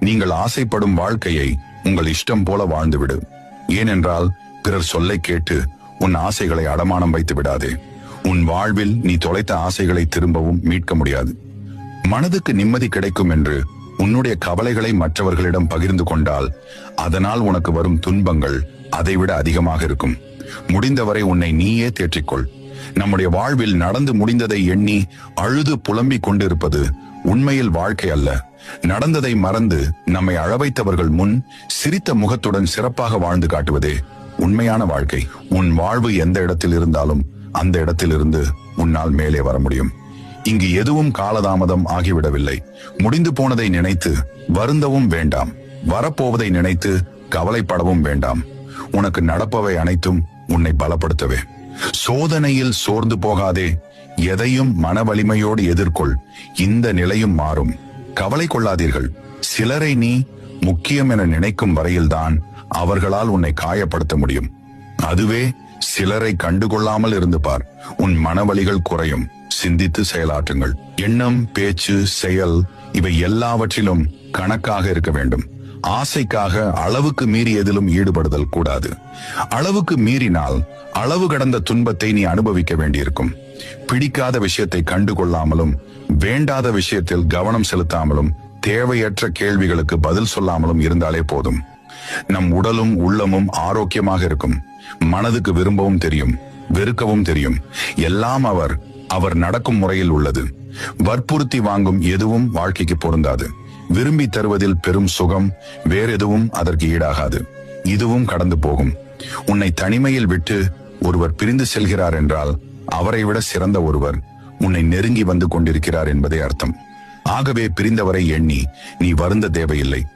நீங்கள் ஆசைப்படும் வாழ்க்கையை உங்கள் இஷ்டம் போல வாழ்ந்துவிடு. ஏனென்றால் பிறர் சொல்லை கேட்டு உன் ஆசைகளை அடமானம் வைத்து விடாதே. உன் வாழ்வில் நீ தொலைத்த ஆசைகளை திரும்பவும் மீட்க முடியாது. மனதுக்கு நிம்மதி கிடைக்கும் என்று உன்னுடைய கவலைகளை மற்றவர்களிடம் பகிர்ந்து கொண்டால் அதனால் உனக்கு வரும் துன்பங்கள் அதைவிட அதிகமாக இருக்கும். முடிந்தவரை உன்னை நீயே தேற்றிக்கொள். நம்முடைய வாழ்வில் நடந்து முடிந்ததை எண்ணி அழுது புலம்பிக் கொண்டிருப்பது உண்மையில் வாழ்க்கை அல்ல. நடந்ததை மறந்து நம்மை அழவைத்தவர்கள் முன் சிரித்த முகத்துடன் சிறப்பாக வாழ்ந்து காட்டுவதே உண்மையான வாழ்க்கை. உன் வாழ்வு எந்த இடத்தில் இருந்தாலும் அந்த இடத்திலிருந்து உன்னால் மேலே வர முடியும். இங்கு எதுவும் காலதாமதம் ஆகிவிடவில்லை. முடிந்து போனதை நினைத்து வருந்தவும் வேண்டாம். வரப்போவதை நினைத்து கவலைப்படவும் வேண்டாம். உனக்கு நடப்பவை அனைத்தும் உன்னை பலப்படுத்தவே. சோதனையில் சோர்ந்து போகாதே. எதையும் மன வலிமையோடு எதிர்கொள். இந்த நிலையும் மாறும். கவலை கொள்ளாதீர்கள். சிலரை நீ முக்கியம் என நினைக்கும் வரையில்தான் அவர்களால் உன்னை காயப்படுத்த முடியும். அதுவே சிலரை கண்டுகொள்ளாமல் இருந்து பார். உன் மனவழிகள் குறையும். சிந்தித்து செயலாற்றுங்கள். எண்ணம் பேச்சு செயல் இவை எல்லாவற்றிலும் கணக்காக இருக்க வேண்டும். ஆசைக்காக அளவுக்கு மீறி எதிலும் ஈடுபடுதல் கூடாது. அளவுக்கு மீறினால் அளவு கடந்த துன்பத்தை நீ அனுபவிக்க வேண்டியிருக்கும். பிடிக்காத விஷயத்தை கண்டுகொள்ளாமலும் வேண்டாத விஷயத்தில் கவனம் செலுத்தாமலும் தேவையற்ற கேள்விகளுக்கு பதில் சொல்லாமலும் இருந்தாலே போதும். நம் உடலும் உள்ளமும் ஆரோக்கியமாக இருக்கும். மனதுக்கு விரும்பவும் தெரியும் வெறுக்கவும் தெரியும். எல்லாம் அவர் அவர் நடக்கும் முறையில் உள்ளது. வற்புறுத்தி வாங்கும் எதுவும் வாழ்க்கைக்கு பொருந்தாது. விரும்பி தருவதில் பெரும் சுகம் வேறெதுவும் அதற்கு ஈடாகாது. இதுவும் கடந்து போகும். உன்னை தனிமையில் விட்டு ஒருவர் பிரிந்து செல்கிறார் என்றால் அவரை விட சிறந்த ஒருவர் உன்னை நெருங்கி வந்து கொண்டிருக்கிறார் என்பதே அர்த்தம். ஆகவே பிரிந்தவரை எண்ணி நீ வருந்த தேவையில்லை.